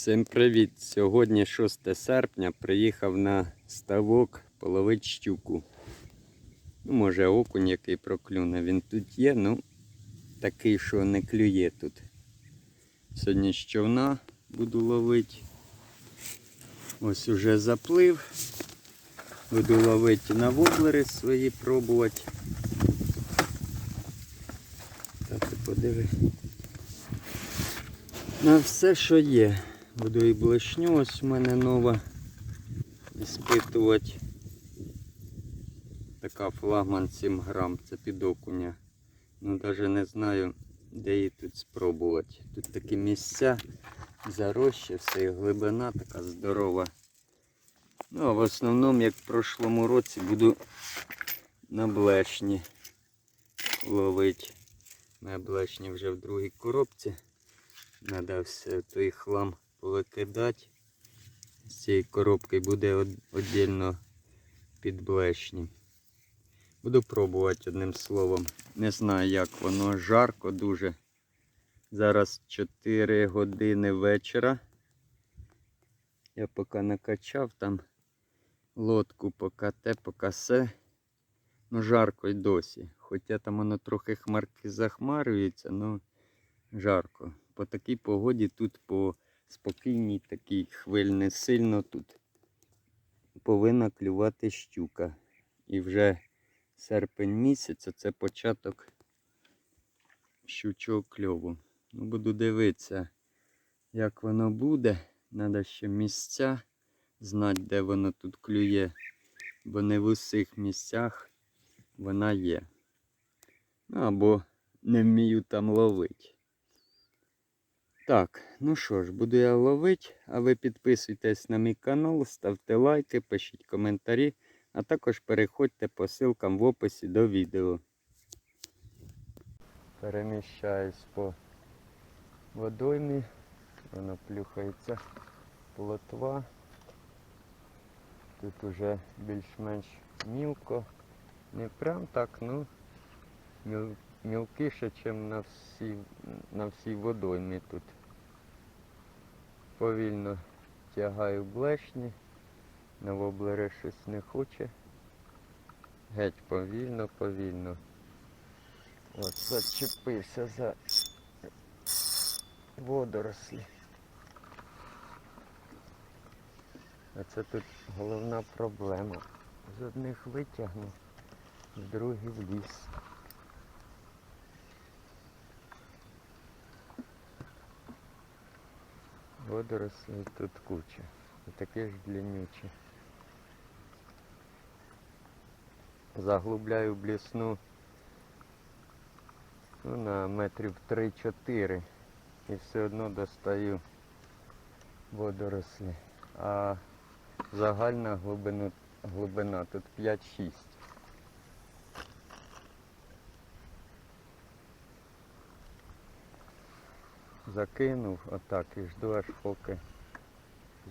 Всім привіт! Сьогодні 6 серпня приїхав на ставок половить щуку. Ну, може окунь який проклюне. Він тут є, ну такий, що не клює тут. Сьогодні з човна буду ловити. Ось уже заплив. Буду ловити на воблери свої пробувати. Та ти подиви. На все, що є. Буду і блешню, ось у мене нова. Іспитувати. Така флагман 7 грам, це під окуня. Ну навіть не знаю, де її тут спробувати. Тут такі місця, зарощі, все, і глибина така здорова. Ну, а в основному, як в прошлому році, буду на блешні ловити. Моя блешні вже в другій коробці. Надо той хлам повикидати. З цієї коробки буде віддільно під блешні. Буду пробувати одним словом. Не знаю як воно жарко дуже. Зараз 4 години вечора. Я поки накачав там лодку поки те, поки все. Ну жарко й досі. Хоча там воно трохи хмарки захмарюється, ну жарко. По такій погоді тут по спокійній такій хвиль не сильно тут повинна клювати щука. І вже серпень місяць, а це початок щучого кльову. Ну, буду дивитися, як воно буде. Треба ще місця знати, де воно тут клює, бо не в усіх місцях вона є. Ну, або не вмію там ловити. Так, ну що ж, буду я ловити, а ви підписуйтесь на мій канал, ставте лайки, пишіть коментарі, а також переходьте по ссылкам в описі до відео. Переміщаюсь по водоймі, воно плюхається плотва. Тут уже більш-менш мілко. Не прям так, ну мілкіше, ніж на всій, на всій водоймі тут. Повільно тягаю блешні, на воблери щось не хоче. Геть повільно, повільно. От зачепився за водорослі. А це тут головна проблема. З одних витягну, з других в ліс. Водорослі тут куча. І такі ж длиннючі. Заглубляю блісну ну, на метрів 3-4 і все одно достаю водорослі. А загальна глибина, глибина тут 5-6. Закинув отак і жду аж поки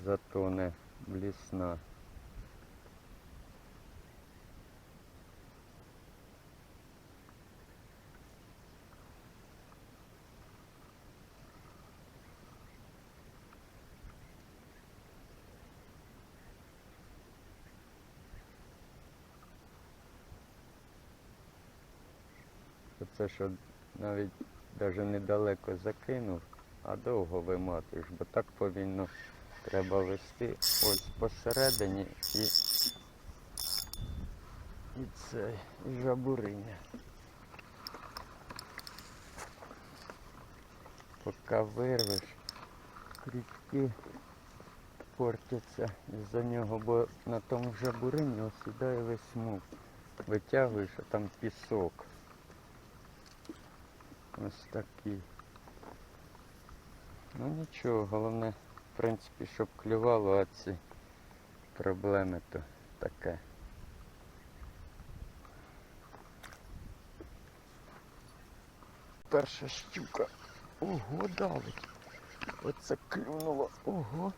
затоне блісна. Це що навіть навіть недалеко закинув, а довго виматуєш, бо так повільно треба вести ось посередині і, і це, і жабуриня. Поки вирвеш, крючки портяться із-за нього, бо на тому жабурині осідає весь мук. Витягуєш, а там пісок. Ось такий. Ну нічого, головне, в принципі, щоб клювало, а ці проблеми то таке. Перша щука. Ого, давить. Оце клюнуло. Ого.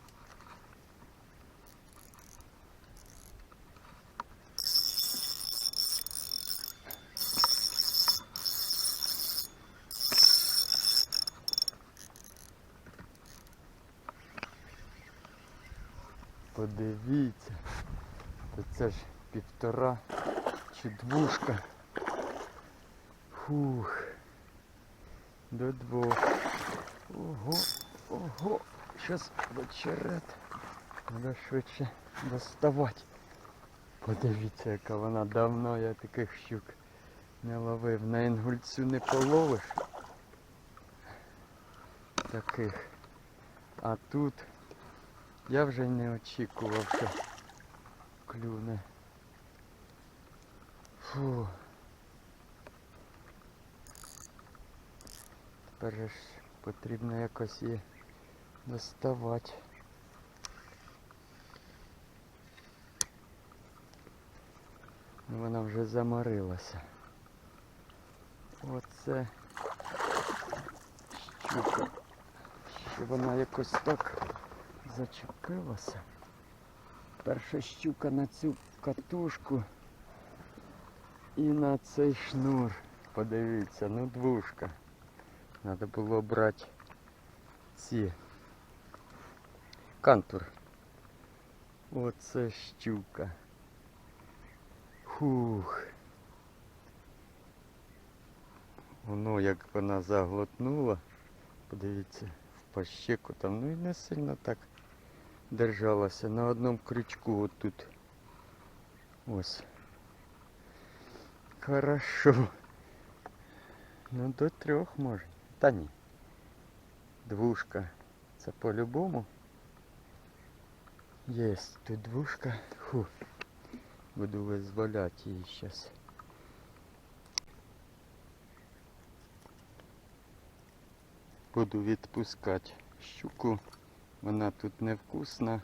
Подивіться. То це ж півтора чи двушка. Фух. До двох. Ого, ого. Щас очерет. Треба швидше доставати. Подивіться, яка вона давно я таких щук не ловив. На інгульцю не половиш. Таких. А тут я вже й не очікував, що клюне. Фу. Тепер ж потрібно якось її доставати. Ну, Вона вже заморилася. Оце щука. Що вона якось так зачепилася. Перша щука на цю катушку і на цей шнур. Подивіться, ну двушка. Треба було брати ці кантур. Оце щука. Фух. Воно як вона заглотнула. Подивіться, в пащеку там, ну і не сильно так Держалася. На одному крючку отут. Ось. Хорошо. Ну до трьох може. Та ні. Двушка. Це по-любому. Єсть тут двушка. Фу. Буду визволяти її зараз. Буду відпускати щуку. Вона тут невкусна.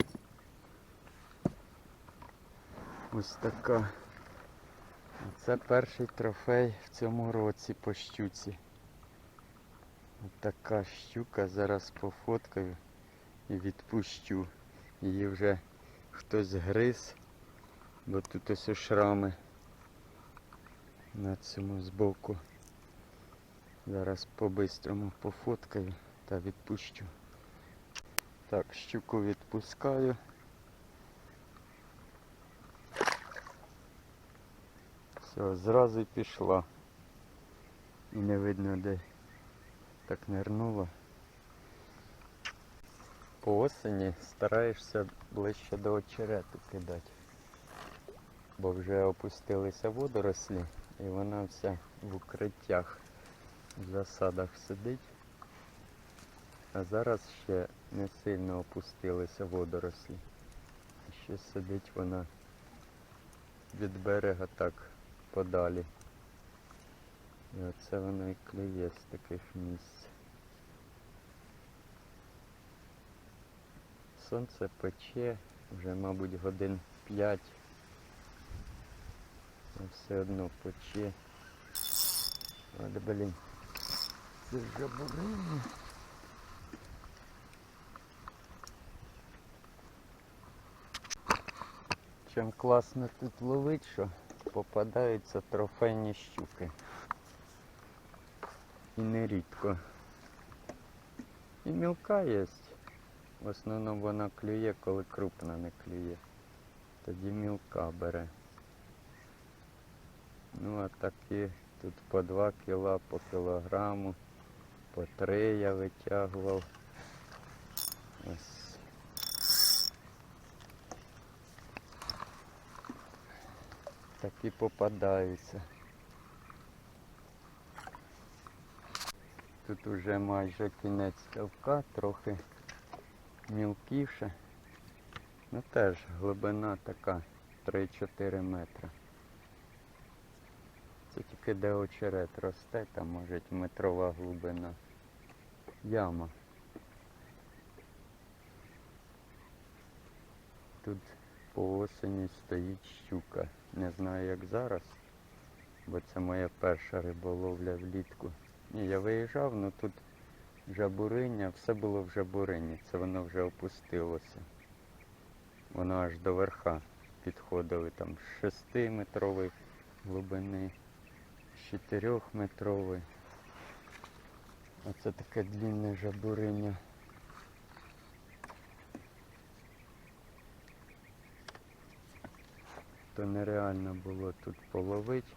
Ось така. Це перший трофей в цьому році по щуці. Ось така щука. Зараз пофоткаю і відпущу. Її вже хтось гриз, бо тут ось шрами на цьому збоку. Зараз по-бистрому пофоткаю та відпущу. Так, щуку відпускаю. Все, зразу пішла. І не видно де так нирнула. По осені стараєшся ближче до очерету кидати. Бо вже опустилися водорослі і вона вся в укриттях, в засадах сидить. А зараз ще не сильно опустилися водорослі. Ще сидить вона від берега так подалі. І оце воно і клює з таких місць. Сонце пече, вже, мабуть, годин 5. А все одно пече. От, блін. Це вже Чим класно тут ловить, що попадаються трофейні щуки. І нерідко. І мілка є. В основному вона клює, коли крупна не клює. Тоді мілка бере. Ну а такі тут по 2 кіла, по кілограму, по 3 я витягував. Ось. Такі попадаються. Тут уже майже кінець ставка, трохи мілкіше. Ну теж глибина така 3-4 метри. Це тільки де очерет росте, там може метрова глибина. Яма. Тут по осені стоїть щука. Не знаю як зараз, бо це моя перша риболовля влітку. Ні, я виїжджав, але тут жабуриння, все було в жабурині, це воно вже опустилося. Воно аж до верха підходили там з 6-метрової глибини, з 4-метрової. Оце таке длінне жабуриння. Просто нереально було тут половити.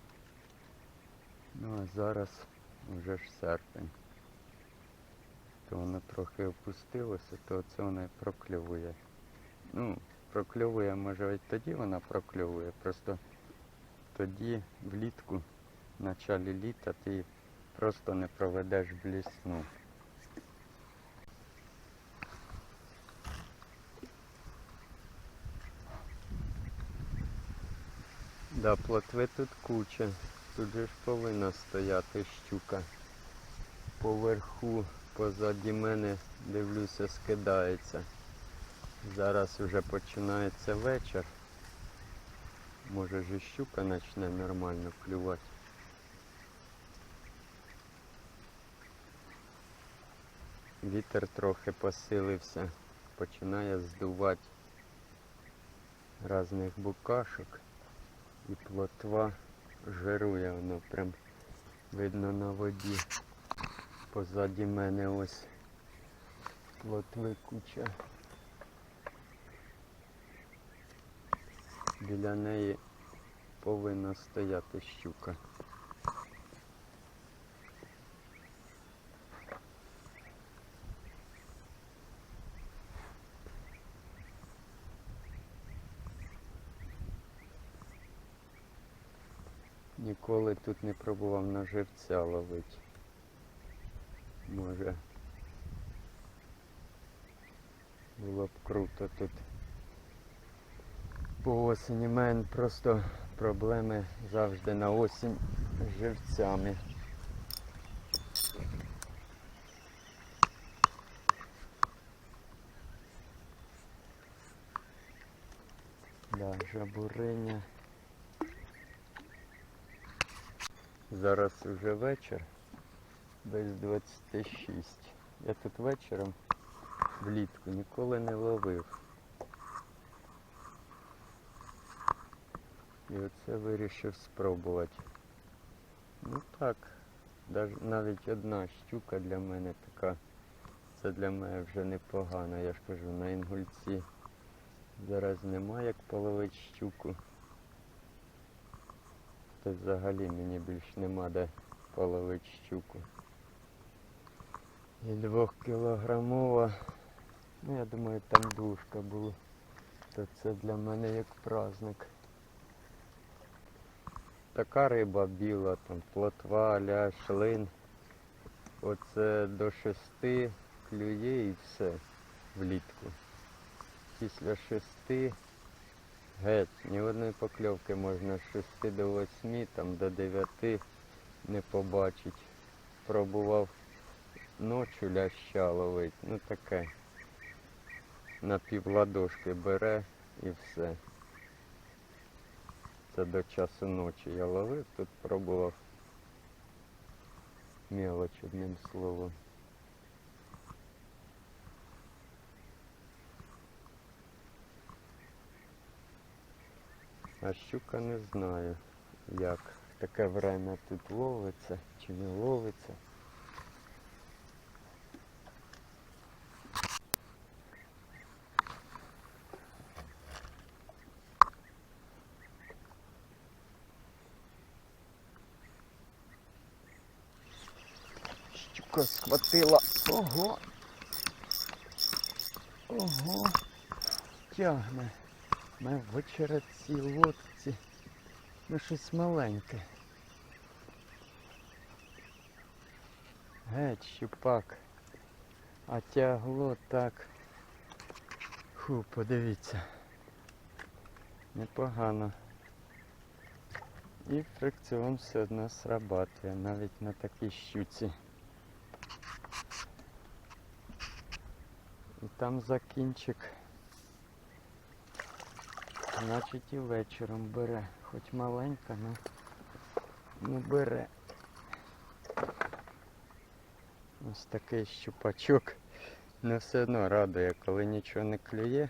Ну а зараз вже ж серпень. То воно трохи опустилося, то це воно і прокльовує. Ну, прокльовує, може тоді вона прокльовує. Просто тоді влітку, в началі літа, ти просто не проведеш блісну. Да, плотви тут куча. Тут же ж повинна стояти щука. Поверху, позаді мене, дивлюся, скидається. Зараз вже починається вечір. Може ж і щука почне нормально клювати. Вітер трохи посилився, починає здувати різних букашок і плотва жирує, воно прям видно на воді. Позаді мене ось плотви куча. Біля неї повинна стояти щука. Ніколи тут не пробував на живця ловити. Може. Було б круто тут. По осені в мене просто проблеми завжди на осінь з живцями. Да, жабуриня. Зараз уже вечір, без 26. Я тут вечором влітку ніколи не ловив. І оце вирішив спробувати. Ну так, навіть одна щука для мене така. Це для мене вже непогано. Я ж кажу, на інгульці зараз немає як половити щуку. Та взагалі мені більш нема де половити щуку. І двохкілограмова, ну я думаю там дужка була. То це для мене як праздник. Така риба біла, там плотва, лящ, лин. Оце до шести клює і все влітку. Після шести геть, ні одної покльовки можна з 6 до 8, там до 9 не побачить. Пробував ночі ляща ловить, ну таке. На півладошки бере і все. Це до часу ночі я ловив, тут пробував мелоч одним словом. А щука не знаю, як таке время тут ловиться чи не ловиться. Щука схватила. Ого. Ого. Тягне. Ми в очередці лодці. Ну щось маленьке. Геть, щупак. А тягло так. Фу, подивіться. Непогано. І фрикціон все одно срабатує, навіть на такій щуці. І там закінчик. Значить і вечором бере. Хоч маленька, але ну бере. Ось такий щупачок. Не все одно радує, коли нічого не клює,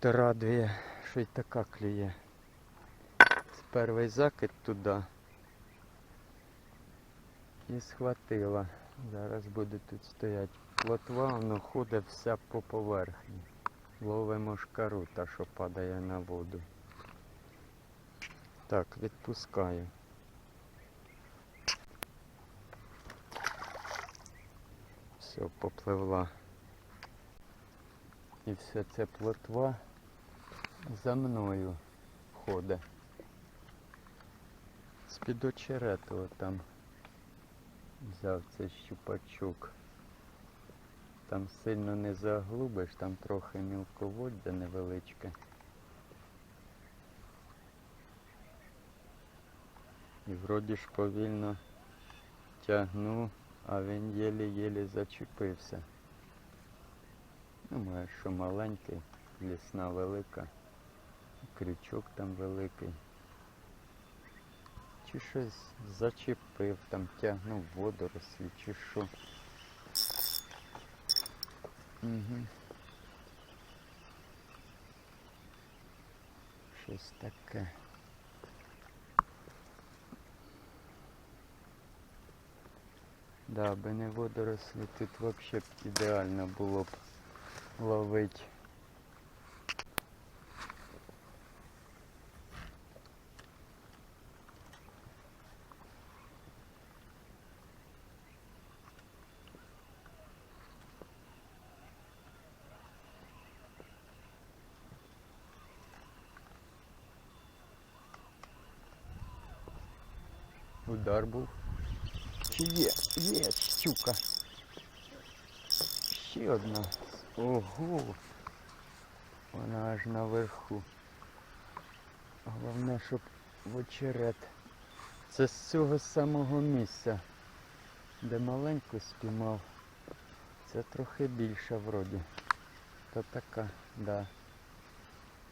то радує, що й така клює. Це перший закид туди. І схватила. Зараз буде тут стоять. Плотва, воно ходить вся по поверхні. Ловимо шкару, та що падає на воду. Так, відпускаю. Все, попливла. І все це плотва за мною ходить. З-під очерету там взяв цей щупачок. Там сильно не заглубиш, там трохи мілководдя невеличке. І вроді ж повільно тягну, а він єлі-єлі зачепився. Може, що маленький, лісна велика, крючок там великий. Чи щось зачепив, там тягнув водорослі, чи що. Щось таке. Да, аби не водорослі, тут взагалі б ідеально було б ловити. Удар був. Чи є? Є щука. Ще одна. Ого. Вона аж наверху. Головне, щоб в очерет. Це з цього самого місця, де маленьку спіймав. Це трохи більша вроді. Та така, да.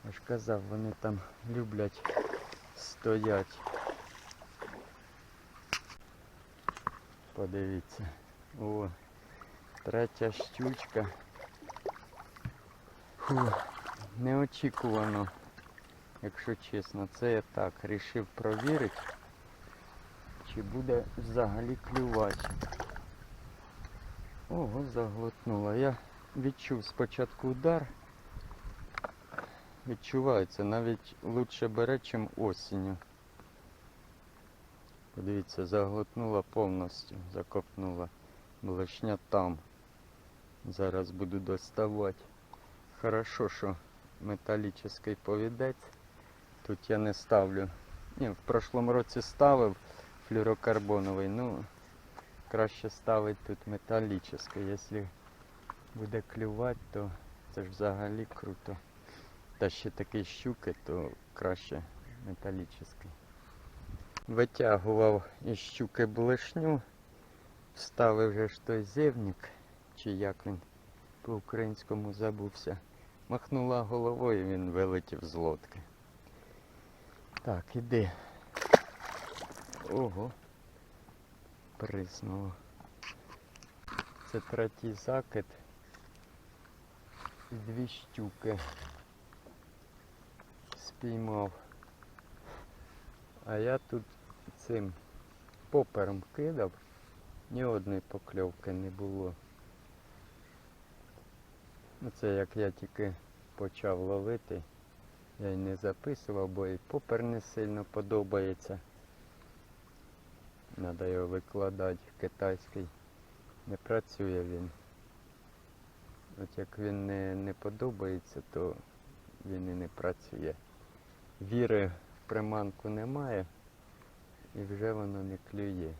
Я ж казав, вони там люблять стоять. Подивіться. О, третя щучка. Фу, неочікувано, якщо чесно. Це я так рішив провірити, чи буде взагалі клювати. Ого, заглотнула. Я відчув спочатку удар. Відчувається, навіть лучше бере, чим осінню. Подивіться, заглотнула повністю, закопнула. Блешня там. Зараз буду доставати. Хорошо, що металічний повідець. Тут я не ставлю. Ні, в прошлому році ставив флюрокарбоновий, ну краще ставити тут металічний. Якщо буде клювати, то це ж взагалі круто. Та ще такі щуки, то краще металічний. Витягував із щуки блешню, вставив вже ж той зевник, чи як він по-українському забувся. Махнула головою, він вилетів з лодки. Так, іди. Ого. Приснуло. Це третій закид. І дві щуки спіймав. А я тут цим попером кидав, ні одної покльовки не було. Це як я тільки почав ловити, я й не записував, бо і попер не сильно подобається. Треба його викладати, китайський. Не працює він. От як він не, не подобається, то він і не працює. Віри в приманку немає і вже воно не клює.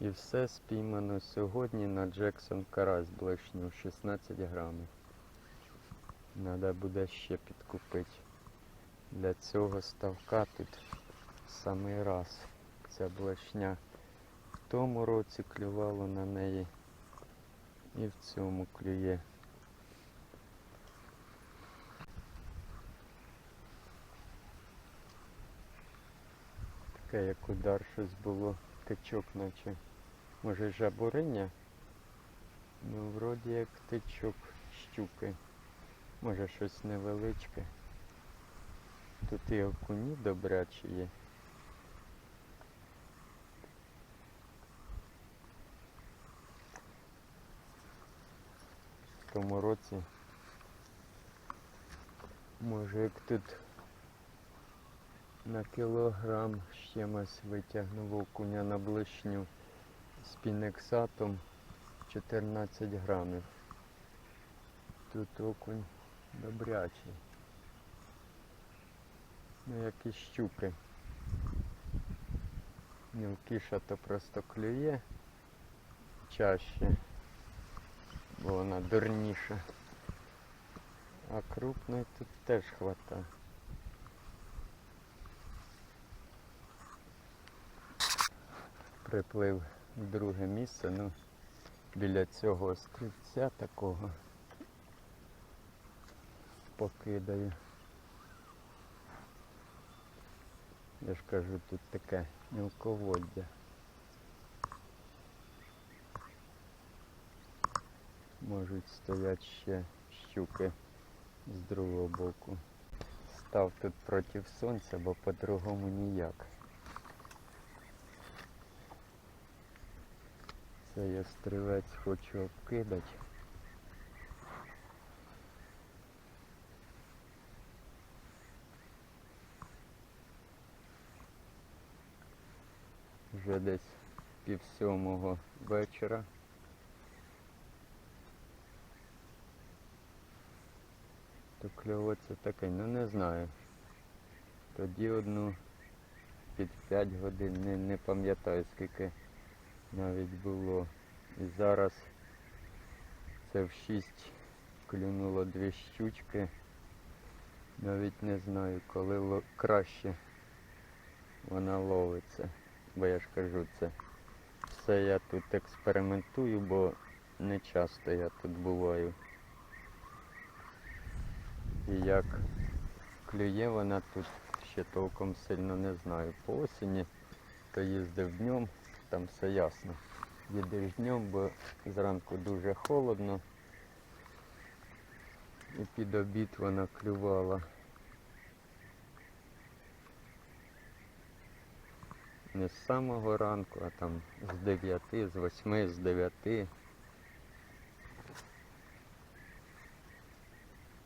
І все спіймано сьогодні на Джексон Карась блешню 16 грамів. Треба буде ще підкупити. Для цього ставка тут самий раз. Ця блешня в тому році клювало на неї і в цьому клює. Таке як удар щось було, тичок наче. Може жабуриня? Ну, вроді як тичок щуки. Може щось невеличке. Тут і окуні добрячі є. В тому році. Може як тут на кілограм з чимось витягнув окуня на блишню з пінексатом 14 грамів. Тут окунь добрячий. Ну як і щуки. Мілкіша то просто клює чаще, бо вона дурніша. А крупної тут теж хватає. Приплив друге місце, ну біля цього острівця такого покидаю. Я ж кажу, тут таке мілководдя. Можуть стоять ще щуки з другого боку. Став тут проти сонця, бо по-другому ніяк. Цей острівець хочу обкидати. Вже десь пів сьомого вечора. То кльово це таке, ну не знаю. Тоді одну під 5 годин, не, не пам'ятаю скільки навіть було. І зараз це в 6 клюнуло дві щучки. Навіть не знаю, коли краще вона ловиться. Бо я ж кажу, це все я тут експериментую, бо не часто я тут буваю. І як клює вона тут ще толком сильно не знаю. По осені то їздив днем, там все ясно. Їдеш днем, бо зранку дуже холодно. І під обід вона клювала. Не з самого ранку, а там з 9, з 8, з 9.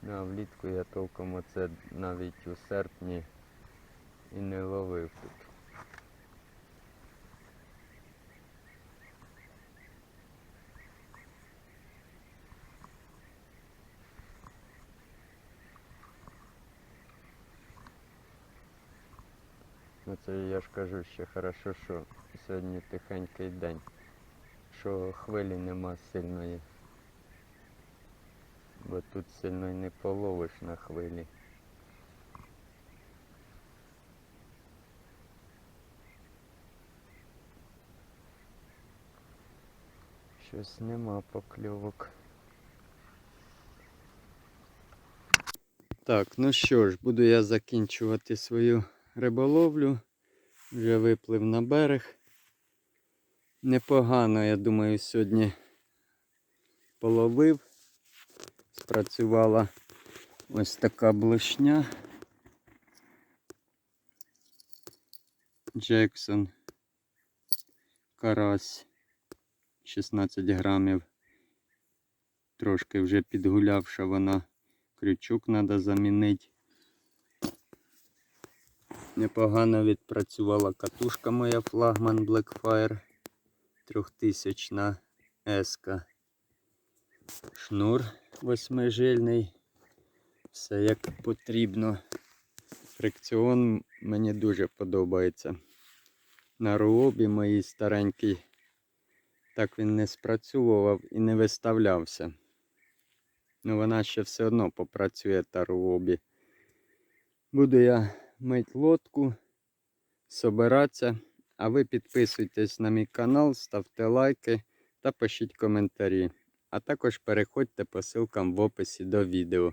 Ну, а влітку я толком оце навіть у серпні і не ловив тут. Ну це я ж кажу, ще хорошо, що сьогодні тихенький день, що хвилі нема сильної. Бо тут сильно не половиш на хвилі. Щось нема покльовок. Так, ну що ж, буду я закінчувати свою риболовлю. Вже виплив на берег. Непогано, я думаю, сьогодні половив. Спрацювала ось така блешня. Джексон. Карась 16 грамів. Трошки вже підгулявша вона. Крючок треба замінити. Непогано відпрацювала катушка моя флагман Blackfire 3000 еска. Шнур восьмижильний. Все як потрібно. Фрикціон мені дуже подобається. На руобі моїй старенький. Так він не спрацьовував і не виставлявся. Ну вона ще все одно попрацює та руобі. Буду я мить лодку, собиратися. А ви підписуйтесь на мій канал, ставте лайки та пишіть коментарі. А також переходьте по ссылкам в описі до відео.